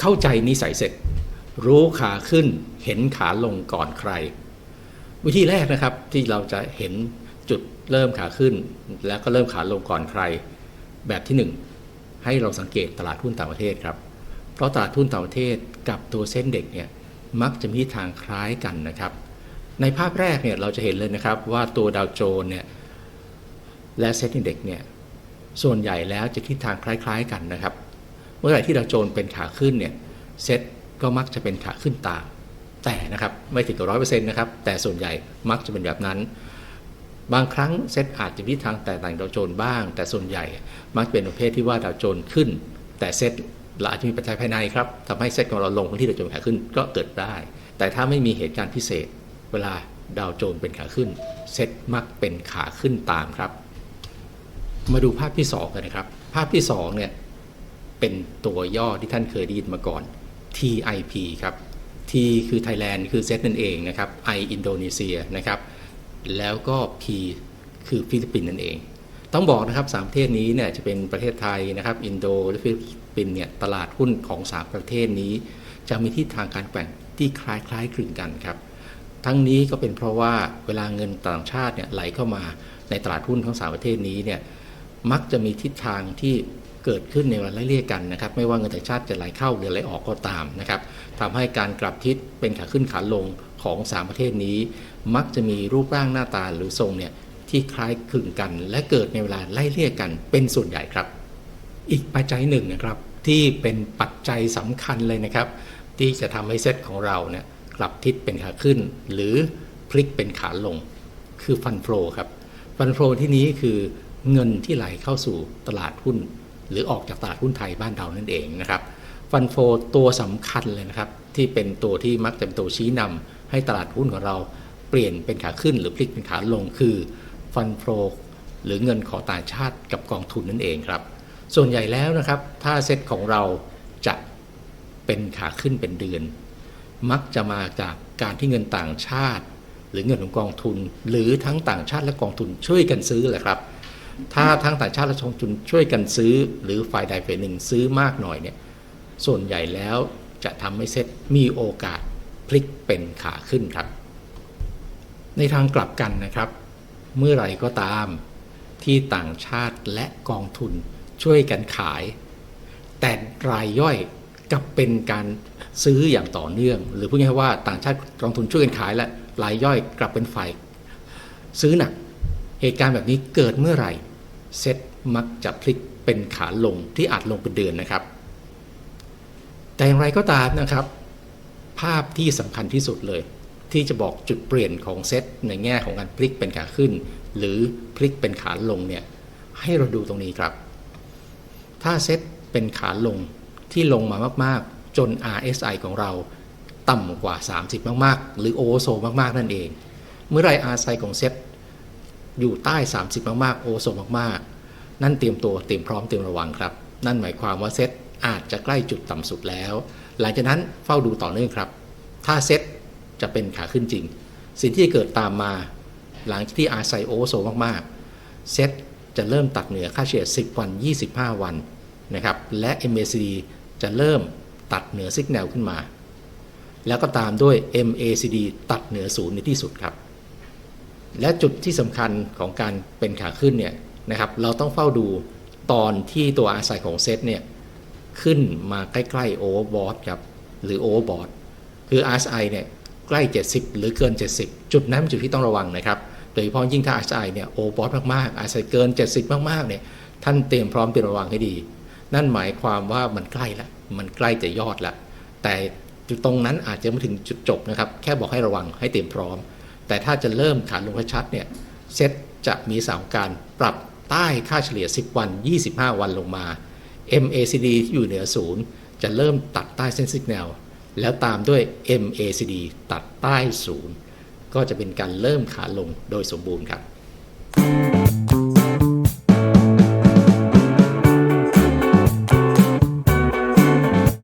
เข้าใจนิสัยเสร็จ รู้ขาขึ้นเห็นขาลงก่อนใคร วิธีแรกนะครับที่เราจะเห็นจุดเริ่มขาขึ้น แล้วก็เริ่มขาลงก่อนใคร แบบที่หนึ่งให้เราสังเกตตลาดหุ้นต่างประเทศครับ เพราะตลาดหุ้นต่างประเทศกับตัวเส้นเด็กเนี่ยมักจะมีทางคล้ายกันนะครับ ในภาพแรกเนี่ยเราจะเห็นเลยนะครับว่าตัวดาวโจนส์เนี่ยและเซ็ตอินเด็กเนี่ยส่วนใหญ่แล้วจะทิศทางคล้าย ๆ กันนะครับ เมื่อไหร่ที่ดาวโจนเป็นขาขึ้นเนี่ยเซ็ตก็มักจะเป็นขาขึ้นตามแต่นะครับไม่ถึงกับร้อยเปอร์เซ็นต์นะครับแต่ส่วนใหญ่มักจะเป็นแบบนั้น บางครั้งเซตอาจจะมีทางแตกต่างดาวโจนบ้าง แต่ส่วนใหญ่มักเป็นประเภทที่ว่าดาวโจนขึ้น แต่เซตเราอาจจะมีปัจจัยภายในครับทำให้เซตของเราลงที่ดาวโจนขาขึ้นก็เกิดได้ แต่ถ้าไม่มีเหตุการณ์พิเศษ เวลาดาวโจนเป็นขาขึ้นเซตมักเป็นขาขึ้นตามครับ มาดูภาพที่ 2 กันนะครับ ภาพที่2เนี่ย เป็นตัวย่อที่ท่านเคยได้ยินมาก่อน TIP ครับ T คือ Thailand คือเซตนั่นเองนะครับ I อินโดนีเซียนะครับ แล้วก็ P คือฟิลิปปินส์นั่นเอง ต้องบอกนะครับสามประเทศนี้เนี่ยจะเป็นประเทศไทยนะครับ อินโดและฟิลิปปินส์เนี่ยตลาดหุ้นของ3ประเทศนี้ จะมีทิศทางการแกว่งที่คล้ายๆคลึงกันครับ ทั้งนี้ก็เป็นเพราะว่าเวลาเงินต่างชาติเนี่ยไหลเข้ามาในตลาดหุ้นทั้งสามประเทศนี้เนี่ยมักจะมีทิศทางที่ เกิดขึ้นในเวลาไล่เลี่ยกันนะครับ ไม่ว่าเงินต่างชาติจะไหลเข้าหรือไหลออกก็ตามนะครับทำให้การกลับทิศเป็นขาขึ้นขาลงของ 3 ประเทศนี้ มักจะมีรูปร่างหน้าตาหรือทรงเนี่ยที่คล้ายคลึงกัน และเกิดในเวลาไล่เลี่ยกันเป็นส่วนใหญ่ครับ อีกปัจจัยหนึ่งนะครับที่เป็นปัจจัยสำคัญเลยนะครับ ที่จะทำให้เซตของเราเนี่ยกลับทิศเป็นขาขึ้น หรือพลิกเป็นขาลง คือฟันโฟครับฟันโฟที่นี้คือเงินที่ไหลเข้าสู่ตลาดหุ้น หรือออกจากตลาดหุ้นไทยบ้านเรานั่นเองนะครับฟันโฟตัวสำคัญเลยนะครับที่เป็นตัวที่มักจะเป็นตัวชี้นำให้ตลาดหุ้นของเราเปลี่ยนเป็นขาขึ้น หรือพลิกเป็นขาลงคือฟันโฟหรือเงินของต่างชาติกับกองทุนนั่นเองครับ ส่วนใหญ่แล้วนะครับถ้าเซ็ตของเราจะเป็นขาขึ้นเป็นเดือน มักจะมาจากการที่เงินต่างชาติ หรือเงินของกองทุน หรือทั้งต่างชาติและกองทุนช่วยกันซื้อแหละครับ ถ้าทั้งต่างชาติและกองทุนช่วยกันซื้อ หรือฝ่ายใดฝ่ายหนึ่งซื้อมากหน่อยเนี่ยส่วนใหญ่แล้วจะทำให้เซ็ตมีโอกาสพลิกเป็นขาขึ้นครับ ในทางกลับกันนะครับ เมื่อไหร่ก็ตามที่ต่างชาติและกองทุนช่วยกันขาย แต่รายย่อยกลับเป็นการซื้ออย่างต่อเนื่อง หรือพูดง่ายๆว่าต่างชาติกองทุนช่วยกันขายและรายย่อยกลับเป็นฝ่ายซื้อหนัก เหตุการณ์แบบนี้เกิดเมื่อไหร่เซ็ตมักจะพลิกเป็นขาลงที่อาจลงเป็นเดือนนะครับ แต่อย่างไรก็ตามนะครับ ภาพที่สำคัญที่สุดเลย ที่จะบอกจุดเปลี่ยนของเซตในแง่ของการพลิกเป็นขาขึ้น หรือพลิกเป็นขาลงเนี่ยให้เราดูตรงนี้ครับ ถ้าเซตเป็นขาลงที่ลงมามากๆ จน RSI ของเราต่ำกว่า 30 มากๆ หรือโอเวอร์โซมากๆ นั่นเอง เมื่อไร RSI ของเซต อยู่ใต้ 30 มากๆ โอโซมากๆ นั่นเตรียมตัวเตรียมพร้อมเตรียมระวังครับ นั่นหมายความว่าเซตอาจจะใกล้จุดต่ำสุดแล้ว หลังจากนั้นเฝ้าดูต่อเนื่องครับ ถ้าเซตจะเป็นขาขึ้นจริง สิ่งที่จะเกิดตามมา หลังจากที่ RSI โอเวอโซมากๆ เซตจะเริ่มตัดเหนือค่าเฉลี่ย 10 วัน 25 วันนะครับ และ MACD จะเริ่มตัดเหนือซิกแนลขึ้นมา แล้วก็ตามด้วย MACD ตัดเหนือศูนย์ในที่สุดครับ และจุดที่สำคัญของการเป็นขาขึ้นเนี่ยนะครับเราต้องเฝ้าดูตอนที่ตัวอาศัยของเซตเนี่ยขึ้นมาใกล้ๆโอเวอร์บอทครับหรือโอเวอร์บอทคือ RSI เนี่ยใกล้ 70 หรือเกิน 70 จุดนั้นเป็นจุดที่ต้องระวังนะครับโดยเฉพาะยิ่งถ้า RSI เนี่ยโอเวอร์บอทมากๆ RSI เกิน 70 มากๆเนี่ยท่านเตรียมพร้อมเตรียมระวังให้ดี นั่นหมายความว่ามันใกล้ละมันใกล้จะยอดละแต่จุดตรงนั้นอาจจะไม่ถึงจุดจบนะครับแค่บอกให้ระวังให้เตรียมพร้อม แต่ถ้าจะเริ่มขาลงให้ชัดเนี่ยเซตจะมีสามการปรับใต้ค่าเฉลี่ย 10 วัน 25 วันลงมา MACD ที่อยู่เหนือศูนย์จะเริ่มตัดใต้เส้นสัญญาณแล้วตามด้วย MACD ตัดใต้ศูนย์ก็จะเป็นการเริ่มขาลงโดยสมบูรณ์ครับ